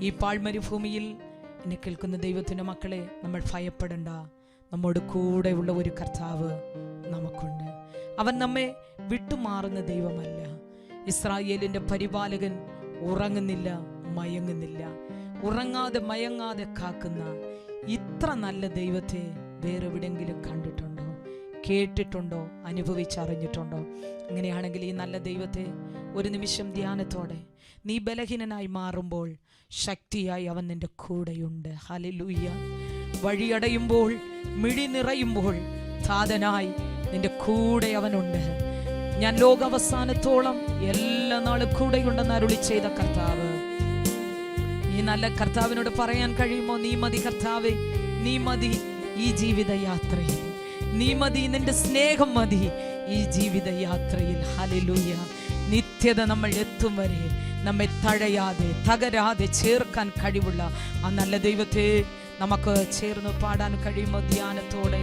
ഈ പാഴ്മരുഭൂമിയിൽ എന്നെ കേൾക്കുന്ന ദൈവത്തിന്റെ മക്കളെ നമ്മൾ ഭയപ്പെടണ്ട. നമ്മോട് ഉള്ള ഒരു കർത്താവ് നമുക്കുണ്ട്. അവൻ നമ്മെ വിട്ടുമാറുന്ന ദൈവമല്ല. ഇസ്രായേലിന്റെ പരിപാലകൻ ഉറങ്ങുന്നില്ല മയങ്ങുന്നില്ല. ഉറങ്ങാതെ മയങ്ങാതെ കാക്കുന്ന ഇത്ര നല്ല ദൈവത്തെ വേറെവിടെങ്കിലും കണ്ടിട്ടുണ്ടോ? കേട്ടിട്ടുണ്ടോ? അനുഭവിച്ചറിഞ്ഞിട്ടുണ്ടോ? അങ്ങനെയാണെങ്കിൽ ഈ നല്ല ദൈവത്തെ ഒരു നിമിഷം ധ്യാനത്തോടെ. നീ ബലഹീനനായി മാറുമ്പോൾ ശക്തിയായി അവൻ നിന്റെ കൂടെയുണ്ട്. ഹലിലൂയ്യ വഴിയടയുമ്പോൾ മിഴി നിറയുമ്പോൾ സാധനായി നിന്റെ കൂടെ അവനുണ്ട്. ഞാൻ ലോകാവസാനത്തോളം എല്ലാ നാളും കൂടെയുണ്ടെന്ന് അരുളി ചെയ്ത കർത്താവ്. ഈ നല്ല കർത്താവിനോട് പറയാൻ കഴിയുമോ? നീ മതി കർത്താവേ. നീ മതി ഈ ജീവിതയാത്രയിൽ. നീ മതി നിന്റെ സ്നേഹം മതി ഈ ജീവിതയാത്രയിൽ. ഹലിലൂയ നിത്യത നമ്മൾ എത്തും വരെ നമ്മെ തഴയാതെ തകരാതെ ചേർക്കാൻ കഴിവുള്ള ആ നല്ല ദൈവത്തെ നമുക്ക് ചേർന്ന് പാടാൻ കഴിയുമോ ധ്യാനത്തോടെ?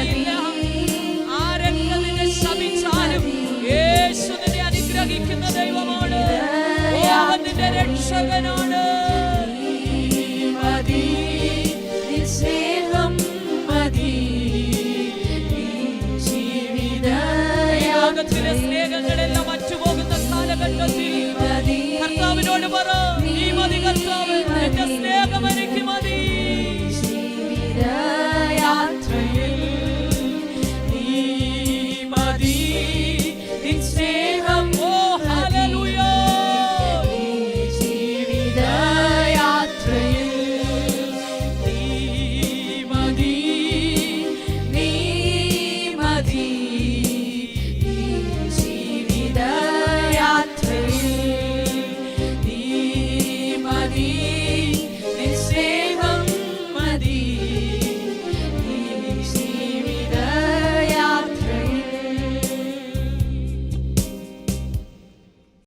യേശു നിന്നെ അനുഗ്രഹിക്കുന്ന